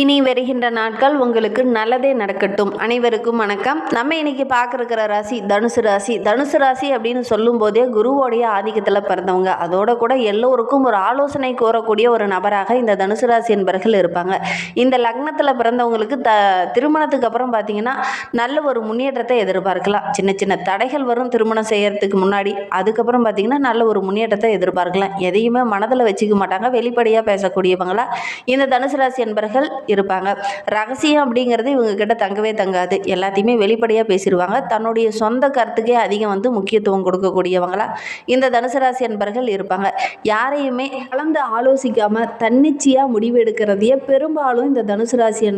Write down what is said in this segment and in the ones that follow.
இனி வருகின்ற நாட்கள் உங்களுக்கு நல்லதே நடக்கட்டும். அனைவருக்கும் வணக்கம். நம்ம இன்னைக்கு பார்க்குற ராசி தனுசு ராசி. தனுசு ராசி அப்படின்னு சொல்லும்போதே குருவோடைய ஆதிக்கத்தில் பிறந்தவங்க. அதோட கூட எல்லோருக்கும் ஒரு ஆலோசனை கூறக்கூடிய ஒரு நபராக இந்த தனுசு ராசி என்பர்கள் இருப்பாங்க. இந்த லக்னத்தில் பிறந்தவங்களுக்கு த திருமணத்துக்கு அப்புறம் பார்த்தீங்கன்னா நல்ல ஒரு முன்னேற்றத்தை எதிர்பார்க்கலாம். சின்ன சின்ன தடைகள் வரும் திருமணம் செய்யறதுக்கு முன்னாடி. அதுக்கப்புறம் பார்த்தீங்கன்னா நல்ல ஒரு முன்னேற்றத்தை எதிர்பார்க்கலாம். எதையுமே மனதில் வச்சுக்க மாட்டாங்க. வெளிப்படையாக பேசக்கூடியவங்களா. இந்த தனுசு ராசி என்பர்கள் இருப்பாங்க. ரகசியம் அப்படிங்கிறது இவங்கக்கிட்ட தங்கவே தங்காது. எல்லாத்தையுமே வெளிப்படையாக பேசிடுவாங்க. தன்னுடைய சொந்த கருத்துக்கே அதிகம் வந்து முக்கியத்துவம் கொடுக்கக்கூடியவங்களா இந்த தனுசு ராசி இருப்பாங்க. யாரையுமே கலந்து ஆலோசிக்காமல் தன்னிச்சையாக முடிவு எடுக்கிறதையே பெரும்பாலும் இந்த தனுசு ராசி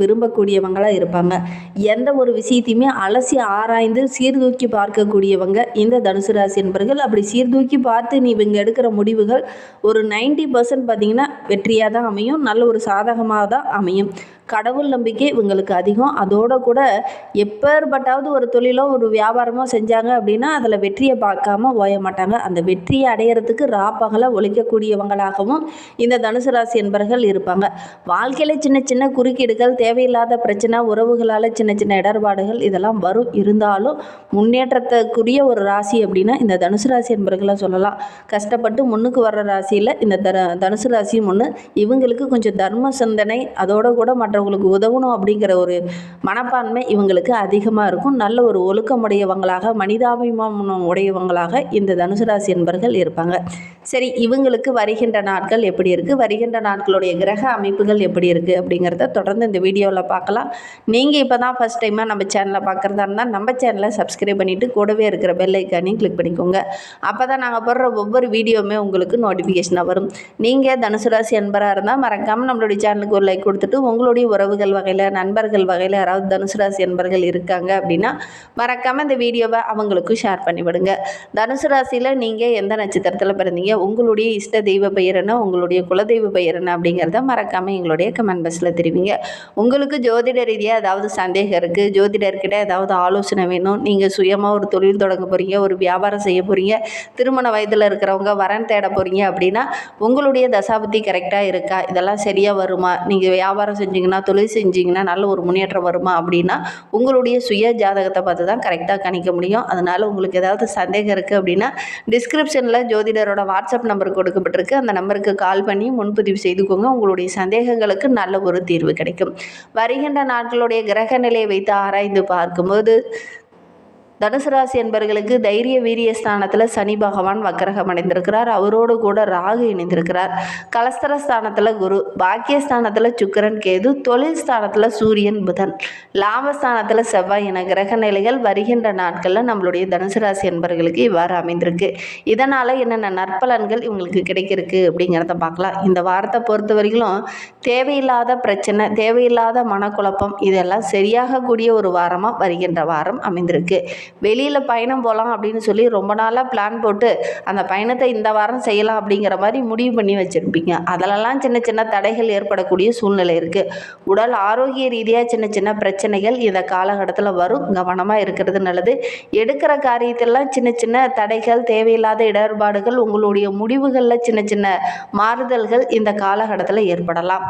விரும்பக்கூடியவங்களாக இருப்பாங்க. எந்த ஒரு விஷயத்தையுமே அலசி ஆராய்ந்து சீர்தூக்கி பார்க்கக்கூடியவங்க இந்த தனுசு ராசி என்பர்கள் அப்படி சீர்தூக்கி பார்த்து நீ இவங்க எடுக்கிற முடிவுகள் ஒரு நைன்டி பர்சன்ட் பார்த்தீங்கன்னா வெற்றியாக தான் அமையும். நல்ல ஒரு சாதகமாக தான் அமையும் கடவுள் நம்பிக்கை இவங்களுக்கு அதிகம். அதோட கூட எப்பேற்பட்டாவது ஒரு தொழிலோ ஒரு வியாபாரமோ செஞ்சாங்க அப்படின்னா அதில் வெற்றியை பார்க்காம ஓய மாட்டாங்க. அந்த வெற்றியை அடையிறதுக்கு ராப்பகலை ஒழிக்கக்கூடியவங்களாகவும் இந்த தனுசு ராசி என்பர்கள் இருப்பாங்க. வாழ்க்கையில் சின்ன சின்ன குறுக்கீடுகள் தேவையில்லாத பிரச்சனை உறவுகளால் சின்ன சின்ன இடர்பாடுகள் இதெல்லாம் வரும். இருந்தாலும் முன்னேற்றத்துக்குரிய ஒரு ராசி அப்படின்னா இந்த தனுசு ராசி என்பர்களை சொல்லலாம். கஷ்டப்பட்டு முன்னுக்கு வர்ற ராசியில் இந்த தனுசு ராசியும் ஒன்று இவங்களுக்கு கொஞ்சம் தர்ம சிந்தனை அதோட கூட மற்றவங்களுக்கு உதவணும் அப்படிங்கிற ஒரு மனப்பான்மை இவங்களுக்கு அதிகமாக இருக்கும். நல்ல ஒரு ஒழுக்கமுடையவங்களாக மனிதாபிமானம் உடையவங்களாக இந்த தனுசு ராசி என்பர்கள் இருப்பாங்க. சரி இவங்களுக்கு வருகின்ற நாட்கள் எப்படி இருக்குது வருகின்ற நாட்களுடைய கிரக அமைப்புகள் எப்படி இருக்குது அப்படிங்கிறத தொடர்ந்து இந்த வீடியோவில் பார்க்கலாம். நீங்கள் இப்போ தான் ஃபஸ்ட் டைமாக நம்ம சேனலை பார்க்குறதா இருந்தால் நம்ம சேனலை சப்ஸ்கிரைப் பண்ணிவிட்டு கூடவே இருக்கிற பெல் ஐக்கானையும் கிளிக் பண்ணிக்கோங்க. அப்போ தான் நாங்கள் போடுற ஒவ்வொரு வீடியோவுமே உங்களுக்கு நோட்டிஃபிகேஷனாக வரும். நீங்கள் தனுசு ராசி என்பராக இருந்தால் மறக்காமல் நம்மளுடைய சேனலுக்கு ஒரு லைக் கொடுத்துட்டு உங்களுடைய உறவுகள் வகையில் நண்பர்கள் வகையில் யாராவது தனுசு ராசி என்பர்கள் இருக்காங்க அப்படின்னா மறக்காமல் இந்த வீடியோவை அவங்களுக்கும் ஷேர் பண்ணிவிடுங்க. தனுசு ராசியில் நீங்கள் எந்த நட்சத்திரத்தில் பிறந்தீங்க உங்களுடைய இஷ்ட தெய்வ பெயர் என்ன உங்களுடைய குலதெய்வ பெயர் என்ன அப்படிங்கிறத மறக்காமல் எங்களுடைய கமெண்ட் பாக்ஸில் தெரிவிங்க. உங்களுக்கு ஜோதிட ரீதியாக ஏதாவது சந்தேகம் இருக்குது ஜோதிடர்கிட்ட ஏதாவது ஆலோசனை வேணும் நீங்கள் சுயமாக ஒரு தொழில் தொடங்க போகிறீங்க ஒரு வியாபாரம் செய்ய போகிறீங்க திருமண வயதில் இருக்கிறவங்க வரன் தேட போகிறீங்க அப்படின்னா உங்களுடைய தசாபதி கரெக்டாக இருக்கா இதெல்லாம் சரியாக வருமா நீங்கள் வியாபாரம் செஞ்சீங்கன்னா தொழில் செஞ்சிங்கன்னா நல்ல ஒரு முன்னேற்றம் வருமா அப்படின்னா உங்களுடைய சுய ஜாதகத்தை பார்த்து தான் கரெக்டாக கணிக்க முடியும். அதனால் உங்களுக்கு ஏதாவது சந்தேகம் இருக்குது அப்படின்னா டிஸ்கிரிப்ஷனில் ஜோதிடரோட வாட்ஸ்அப் நம்பர் கொடுக்கப்பட்டிருக்கு. அந்த நம்பருக்கு கால் பண்ணி முன்பதிவு செய்துக்கோங்க. உங்களுடைய சந்தேகங்களுக்கு நல்ல ஒரு தீர்வு கிடைக்கும். வருகின்ற நாட்களுடைய கிரக நிலையை வைத்து ஆராய்ந்து பார்க்கும்போது தனுசு ராசி என்பவர்களுக்கு தைரிய வீரிய ஸ்தானத்தில் சனி பகவான் வக்கரகம் அடைந்திருக்கிறார் அவரோடு கூட ராகு இணைந்திருக்கிறார். கலஸ்தர ஸ்தானத்தில் குரு பாக்கியஸ்தானத்தில் சுக்கிரன் கேது தொழில் ஸ்தானத்தில் சூரியன் புதன். லாபஸ்தானத்தில் செவ்வாய் என கிரக நிலைகள் வருகின்ற நாட்களில் நம்மளுடைய தனுசு ராசி என்பர்களுக்கு இவ்வாறு அமைந்திருக்கு. இதனால் என்னென்ன நற்பலன்கள் இவங்களுக்கு கிடைக்கிருக்கு அப்படிங்கிறத பார்க்கலாம். இந்த வாரத்தை பொறுத்த வரைக்கும் தேவையில்லாத பிரச்சனை தேவையில்லாத மனக்குழப்பம் இதெல்லாம் சரியாகக்கூடிய ஒரு வாரமாக வருகின்ற வாரம் அமைந்திருக்கு. வெளியில் பயணம் போகலாம் அப்படின்னு சொல்லி ரொம்ப நாளாக பிளான் போட்டு அந்த பயணத்தை இந்த வாரம் செய்யலாம் அப்படிங்கிற மாதிரி முடிவு பண்ணி வச்சுருப்பீங்க. அதிலெல்லாம் சின்ன சின்ன தடைகள் ஏற்படக்கூடிய சூழ்நிலை இருக்குது உடல் ஆரோக்கிய ரீதியாக சின்ன சின்ன பிரச்சனைகள் இந்த காலகட்டத்தில் வரும். கவனமாக இருக்கிறது நல்லது. எடுக்கிற காரியத்திலலாம் சின்ன சின்ன தடைகள் தேவையில்லாத இடர்பாடுகள் உங்களுடைய முடிவுகளில் சின்ன சின்ன மாறுதல்கள் இந்த காலகட்டத்தில் ஏற்படலாம்.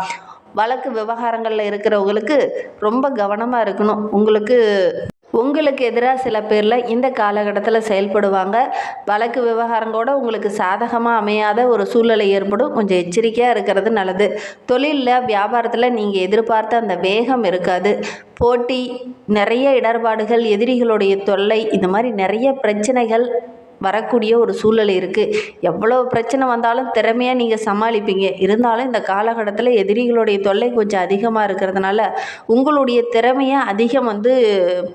வழக்கு விவகாரங்களில் இருக்கிறவங்களுக்கு ரொம்ப கவனமாக இருக்கணும். உங்களுக்கு உங்களுக்கு எதிராக சில பேரில் இந்த காலகட்டத்தில் செயல்படுவாங்க. வழக்கு விவகாரங்களோட உங்களுக்கு சாதகமாக அமையாத ஒரு சூழ்நிலை ஏற்படும். கொஞ்சம் எச்சரிக்கையாக இருக்கிறது நல்லது. தொழிலில் வியாபாரத்தில் நீங்கள் எதிர்பார்த்த அந்த வேகம் இருக்காது. போட்டி நிறைய இடர்பாடுகள் எதிரிகளுடைய தொல்லை இந்த மாதிரி நிறைய பிரச்சனைகள் வரக்கூடிய ஒரு சூழல் இருக்குது எவ்வளோ பிரச்சனை வந்தாலும் திறமையாக நீங்கள் சமாளிப்பீங்க. இருந்தாலும் இந்த காலகட்டத்தில் எதிரிகளுடைய தொல்லை கொஞ்சம் அதிகமாக இருக்கிறதுனால உங்களுடைய திறமையை அதிகம் வந்து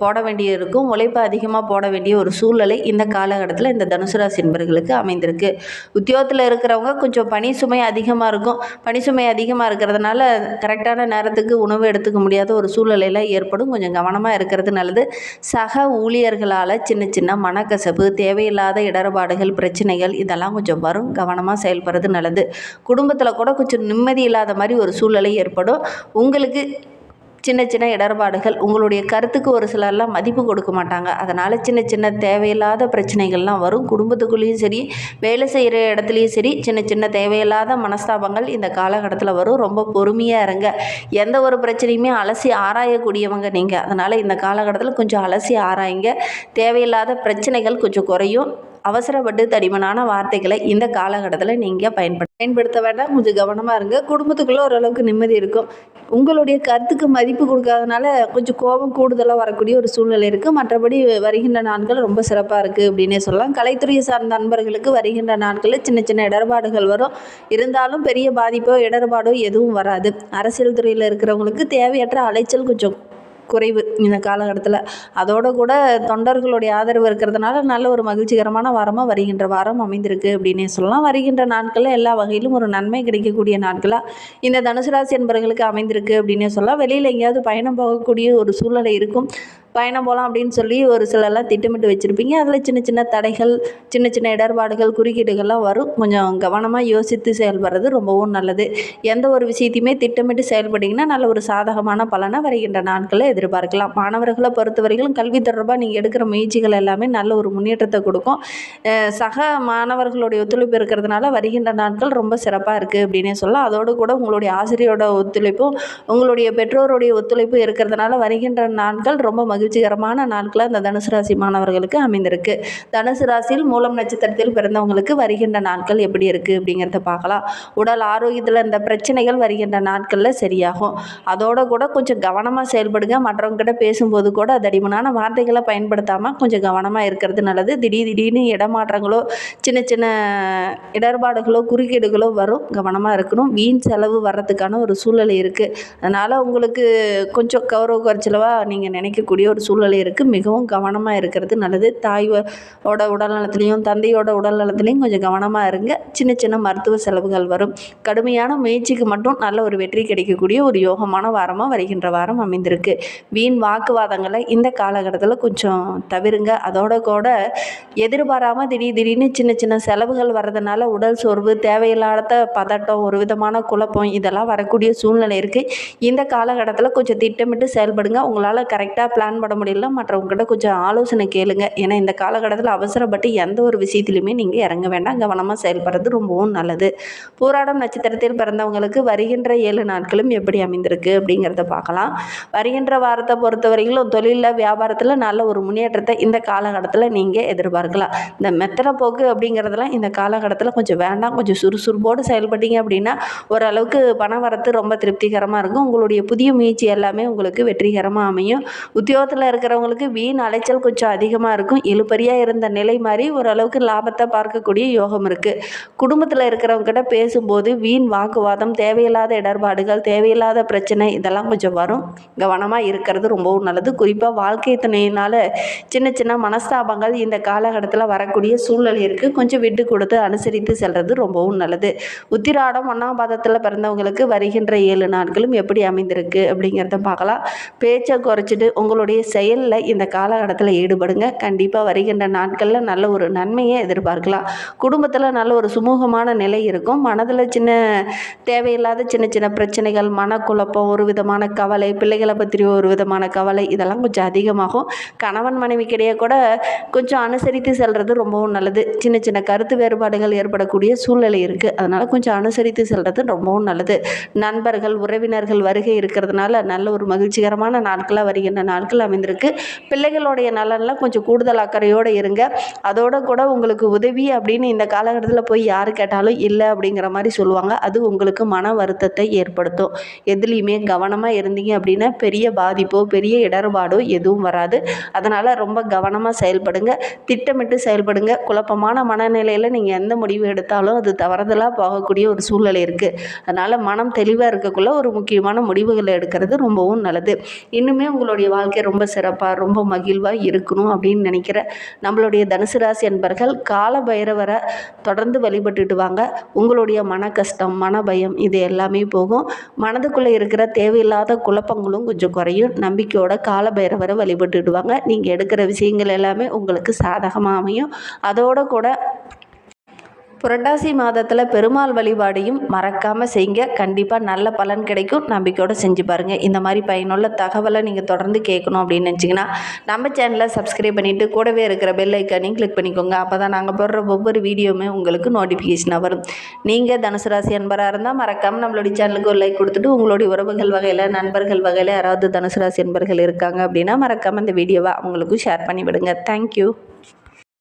போட வேண்டிய இருக்கும். உழைப்பு அதிகமாக போட வேண்டிய ஒரு சூழலை இந்த காலகட்டத்தில் இந்த தனுசு ராசி என்பர்களுக்கு அமைந்திருக்கு. உத்தியோகத்தில் இருக்கிறவங்க கொஞ்சம் பனி சுமை அதிகமாக இருக்கும். பணி சுமை அதிகமாக இருக்கிறதுனால கரெக்டான நேரத்துக்கு உணவு எடுத்துக்க முடியாத ஒரு சூழ்நிலையில் ஏற்படும். கொஞ்சம் கவனமாக இருக்கிறது நல்லது. சக ஊழியர்களால் சின்ன சின்ன மனக்கசப்பு தேவையில்லாத தேவையில்லாத இடர்பாடுகள் பிரச்சனைகள் இதெல்லாம் கொஞ்சம் வரும். கவனமாக செயல்படுறது நல்லது. குடும்பத்தில் கூட கொஞ்சம் நிம்மதி இல்லாத மாதிரி ஒரு சூழ்நிலை ஏற்படும். உங்களுக்கு சின்ன சின்ன இடர்பாடுகள் உங்களுடைய கருத்துக்கு ஒரு சிலர்லாம் மதிப்பு கொடுக்க மாட்டாங்க. அதனால் சின்ன சின்ன தேவையில்லாத பிரச்சனைகள்லாம் வரும். குடும்பத்துக்குள்ளேயும் சரி வேலை செய்கிற இடத்துலையும் சரி சின்ன சின்ன தேவையில்லாத மனஸ்தாபங்கள் இந்த காலகட்டத்தில் வரும். ரொம்ப பொறுமையாக இருங்க. எந்த ஒரு பிரச்சனையுமே அலசி ஆராயக்கூடியவங்க நீங்கள் அதனால் இந்த காலகட்டத்தில் கொஞ்சம் அலசி ஆராயுங்க. தேவையில்லாத பிரச்சனைகள் கொஞ்சம் குறையும். அவசரப்பட்டு தடிமனான வார்த்தைகளை இந்த காலகட்டத்தில் நீங்கள் பயன்படுத்த பயன்படுத்த வேண்டாம். கொஞ்சம் கவனமாக இருங்க. குடும்பத்துக்குள்ளே ஓரளவுக்கு நிம்மதி இருக்கும். உங்களுடைய கருத்துக்கு மதிப்பு கொடுக்காதனால கொஞ்சம் கோபம் கூடுதலாக வரக்கூடிய ஒரு சூழ்நிலை இருக்குது மற்றபடி வருகின்ற நாட்கள் ரொம்ப சிறப்பாக இருக்குது அப்படின்னே சொல்லலாம். கலைத்துறையை சார்ந்த நண்பர்களுக்கு வருகின்ற நாட்களில் சின்ன சின்ன இடர்பாடுகள் வரும். இருந்தாலும் பெரிய பாதிப்போ இடர்பாடோ எதுவும் வராது. அரசியல் துறையில் இருக்கிறவங்களுக்கு தேவையற்ற அலைச்சல் கொஞ்சம் குறைவு இந்த காலகட்டத்தில். அதோடு கூட தொண்டர்களுடைய ஆதரவு இருக்கிறதுனால நல்ல ஒரு மகிழ்ச்சிகரமான வாரமாக வருகின்ற வாரம் அமைந்திருக்கு அப்படின்னே சொல்லலாம். வருகின்ற நாட்களில் எல்லா வகையிலும் ஒரு நன்மை கிடைக்கக்கூடிய நாட்களாக இந்த தனுசு ராசி என்பவர்களுக்கு அமைந்திருக்கு அப்படின்னே சொல்லலாம். வெளியில் எங்கேயாவது பயணம் போகக்கூடிய ஒரு சூழ்நிலை இருக்கும். பயணம் போகலாம் அப்படின்னு சொல்லி ஒரு சிலர்லாம் திட்டமிட்டு வச்சுருப்பீங்க. அதில் சின்ன சின்ன தடைகள் சின்ன சின்ன இடர்பாடுகள் குறுக்கீடுகள்லாம் வரும். கொஞ்சம் கவனமாக யோசித்து செயல்படுறது ரொம்பவும் நல்லது. எந்த ஒரு விஷயத்தையுமே திட்டமிட்டு செயல்பட்டிங்கன்னா நல்ல ஒரு சாதகமான பலனை வருகின்ற நாட்களில் எதிர்பார்க்கலாம். மாணவர்களை பொறுத்தவரைக்கும் கல்வி தொடர்பாக நீங்கள் எடுக்கிற முயற்சிகள் எல்லாமே நல்ல ஒரு முன்னேற்றத்தை கொடுக்கும். சக மாணவர்களுடைய ஒத்துழைப்பு இருக்கிறதுனால வருகின்ற நாட்கள் ரொம்ப சிறப்பாக இருக்குது அப்படின்னே சொல்லலாம். அதோடு கூட உங்களுடைய ஆசிரியரோட ஒத்துழைப்பும் உங்களுடைய பெற்றோருடைய ஒத்துழைப்பு இருக்கிறதுனால வருகின்ற நாட்கள் ரொம்ப மகிழ்ச்சிகரமான நாட்களாக இந்த தனுசு ராசி மாணவர்களுக்கு அமைந்திருக்கு. தனுசு ராசியில் மூலம் நட்சத்திரத்தில் பிறந்தவங்களுக்கு வருகின்ற நாட்கள் எப்படி இருக்குது அப்படிங்கிறத பார்க்கலாம். உடல் ஆரோக்கியத்தில் இந்த பிரச்சனைகள் வருகின்ற நாட்களில் சரியாகும். அதோட கூட கொஞ்சம் கவனமாக செயல்படுங்க. மற்றவங்ககிட்ட பேசும்போது கூட தடிமனான வார்த்தைகளை பயன்படுத்தாமல் கொஞ்சம் கவனமாக இருக்கிறது நல்லது. திடீர் திடீர்னு இடமாற்றங்களோ சின்ன சின்ன இடர்பாடுகளோ குறுக்கீடுகளோ வரும். கவனமாக இருக்கணும். வீண் செலவு வர்றதுக்கான ஒரு சூழ்நிலை இருக்குது அதனால் உங்களுக்கு கொஞ்சம் கௌரவ குறைச்சலவாக நீங்கள் நினைக்கக்கூடிய ஒரு சூழ்நிலை இருக்குது மிகவும் கவனமாக இருக்கிறது நல்லது. தாயோட உடல்நலத்துலேயும் உடல் தந்தையோட உடல் நலத்துலேயும் கொஞ்சம் கவனமாக இருங்க. சின்ன சின்ன மருத்துவ செலவுகள் வரும். கடுமையான முயற்சிக்கு மட்டும் நல்ல ஒரு வெற்றி கிடைக்கக்கூடிய ஒரு யோகமான வாரமாக வருகின்ற வாரம் அமைந்திருக்கு. வீண் வாக்குவாதங்களை இந்த காலகட்டத்தில் கொஞ்சம் தவிருங்க. அதோட கூட எதிர்பாராமல் திடீர் திடீர்னு சின்ன சின்ன செலவுகள் வர்றதுனால உடல் சோர்வு தேவையில்லாத பதட்டம் ஒரு விதமான குழப்பம் இதெல்லாம் வரக்கூடிய சூழ்நிலை இருக்குது இந்த காலகட்டத்தில் கொஞ்சம் திட்டமிட்டு செயல்படுங்க. உங்களால் கரெக்டாக பிளான் பண்ண முடியல. மற்றவங்ககிட்ட கொஞ்சம் ஆலோசனை கேளுங்க. ஏன்னா இந்த காலகட்டத்தில் அவசரப்பட்டு எந்த ஒரு விஷயத்துலையுமே நீங்கள் இறங்க வேண்டாம். கவனமாக செயல்படுறது ரொம்பவும் நல்லது. பூராடம் நட்சத்திரத்தில் பிறந்தவங்களுக்கு வருகின்ற ஏழு நாட்களும் எப்படி அமைந்திருக்கு அப்படிங்கிறத பார்க்கலாம். வருகின்ற வாரத்தை பொறுத்தவரையிலும் தொழிலில் வியாபாரத்தில் நல்ல ஒரு முன்னேற்றத்தை இந்த காலகட்டத்தில் நீங்கள் எதிர்பார்க்கலாம். இந்த மெத்தனை போக்கு அப்படிங்கிறதெல்லாம் இந்த காலகட்டத்தில் கொஞ்சம் வேண்டாம். கொஞ்சம் சுறுசுறுப்போடு செயல்பட்டீங்க அப்படின்னா ஓரளவுக்கு பண வரத்து ரொம்ப திருப்திகரமாக இருக்கும். உங்களுடைய புதிய முயற்சி எல்லாமே உங்களுக்கு வெற்றிகரமாக அமையும். உத்தியோக தூரத்தில் இருக்கிறவங்களுக்கு வீண் அலைச்சல் கொஞ்சம் அதிகமாக இருக்கும். இழுபறியாக இருந்த நிலை மாதிரி ஓரளவுக்கு லாபத்தை பார்க்கக்கூடிய யோகம் இருக்குது குடும்பத்தில் இருக்கிறவங்க கிட்ட பேசும்போது வீண் வாக்குவாதம் தேவையில்லாத இடர்பாடுகள் தேவையில்லாத பிரச்சனை இதெல்லாம் கொஞ்சம் வரும். கவனமாக இருக்கிறது ரொம்பவும் நல்லது. குறிப்பாக வாழ்க்கை துணையினால் சின்ன சின்ன மனஸ்தாபங்கள் இந்த காலகட்டத்தில் வரக்கூடிய சூழ்நிலை இருக்குது கொஞ்சம் விட்டு கொடுத்து அனுசரித்து செல்வது ரொம்பவும் நல்லது. உத்திராடம் ஒன்றாம் பாதத்தில் பிறந்தவங்களுக்கு வருகின்ற ஏழு நாட்களும் எப்படி அமைந்திருக்கு அப்படிங்கிறத பார்க்கலாம். பேச்சை குறைச்சிட்டு உங்களுடைய செயலில் இந்த காலகட்டத்தில் ஈடுபடுங்க. கண்டிப்பாக வருகின்ற நாட்களில் நல்ல ஒரு நன்மையை எதிர்பார்க்கலாம். குடும்பத்தில் நல்ல ஒரு சுமூகமான நிலை இருக்கும். மனதில் சின்ன தேவையில்லாத சின்ன சின்ன பிரச்சனைகள் மனக்குழப்பம் ஒரு விதமான கவலை பிள்ளைகளை பற்றி ஒரு விதமான கவலை இதெல்லாம் கொஞ்சம் அதிகமாகும். கணவன் மனைவிக்கிடையே கூட கொஞ்சம் அனுசரித்து செல்வது ரொம்பவும் நல்லது. சின்ன சின்ன கருத்து வேறுபாடுகள் ஏற்படக்கூடிய சூழ்நிலை இருக்குது அதனால் கொஞ்சம் அனுசரித்து செல்வது ரொம்பவும் நல்லது. நண்பர்கள் உறவினர்கள் வருகை இருக்கிறதுனால நல்ல ஒரு மகிழ்ச்சிகரமான நாட்களாக வருகின்ற நாட்கள் அமைந்திருக்கு. பிள்ளைகளுடைய நலனில் கொஞ்சம் கூடுதல் அக்கறையோடு இருங்க. அதோட கூட உங்களுக்கு உதவி அப்படின்னு இந்த காலகட்டத்தில் போய் யார் கேட்டாலும் இல்லை அப்படிங்கிற மாதிரி சொல்லுவாங்க. அது உங்களுக்கு மன வருத்தத்தை ஏற்படுத்தும். எதுலேயுமே கவனமாக இருந்தீங்க அப்படின்னா பெரிய பாதிப்போ பெரிய இடர்பாடோ எதுவும் வராது. அதனால் ரொம்ப கவனமாக செயல்படுங்க. திட்டமிட்டு செயல்படுங்க. குழப்பமான மனநிலையில் நீங்கள் எந்த முடிவு எடுத்தாலும் அது தவறுதலாக போகக்கூடிய ஒரு சூழ்நிலை இருக்குது அதனால் மனம் தெளிவாக இருக்கக்குள்ள ஒரு முக்கியமான முடிவுகளை எடுக்கிறது ரொம்பவும் நல்லது. இன்னுமே உங்களுடைய வாழ்க்கை ரொம்ப சிறப்பாக ரொம்ப மகிழ்வாக இருக்கணும் அப்படின்னு நினைக்கிற நம்மளுடைய தனுசு ராசி என்பர்கள் கால பைரவரை தொடர்ந்து வழிபட்டுட்டு வாங்க. உங்களுடைய மன கஷ்டம் மன பயம் இது எல்லாமே போகும். மனதுக்குள்ளே இருக்கிற தேவையில்லாத குழப்பங்களும் கொஞ்சம் குறையும். நம்பிக்கையோட கால பைரவரை வழிபட்டுட்டு வாங்க. நீங்கள் எடுக்கிற விஷயங்கள் எல்லாமே உங்களுக்கு சாதகமாக அமையும். அதோட கூட புரட்டாசி மாதத்தில் பெருமாள் வழிபாடையும் மறக்காமல் செய்யுங்க. கண்டிப்பாக நல்ல பலன் கிடைக்கும். நம்பிக்கையோடு செஞ்சு பாருங்கள் இந்த மாதிரி பயனுள்ள தகவலை நீங்கள் தொடர்ந்து கேட்கணும் அப்படின்னு நினச்சிங்கன்னா நம்ம சேனலை சப்ஸ்கிரைப் பண்ணிவிட்டு கூடவே இருக்கிற பெல் ஐக்கானையும் கிளிக் பண்ணிக்கோங்க. அப்போ தான் நாங்கள் போடுற ஒவ்வொரு வீடியோவுமே உங்களுக்கு நோட்டிஃபிகேஷனாக வரும். நீங்கள் தனுசு ராசி அன்பராக இருந்தால் மறக்காமல் நம்மளுடைய சேனலுக்கு ஒரு லைக் கொடுத்துட்டு உங்களுடைய உறவுகள் வகையில் நண்பர்கள் வகையில் யாராவது தனுசு ராசி அன்பர்கள் இருக்காங்க அப்படின்னா மறக்காமல் இந்த வீடியோவை அவங்களுக்கும் ஷேர் பண்ணிவிடுங்க. தேங்க்யூ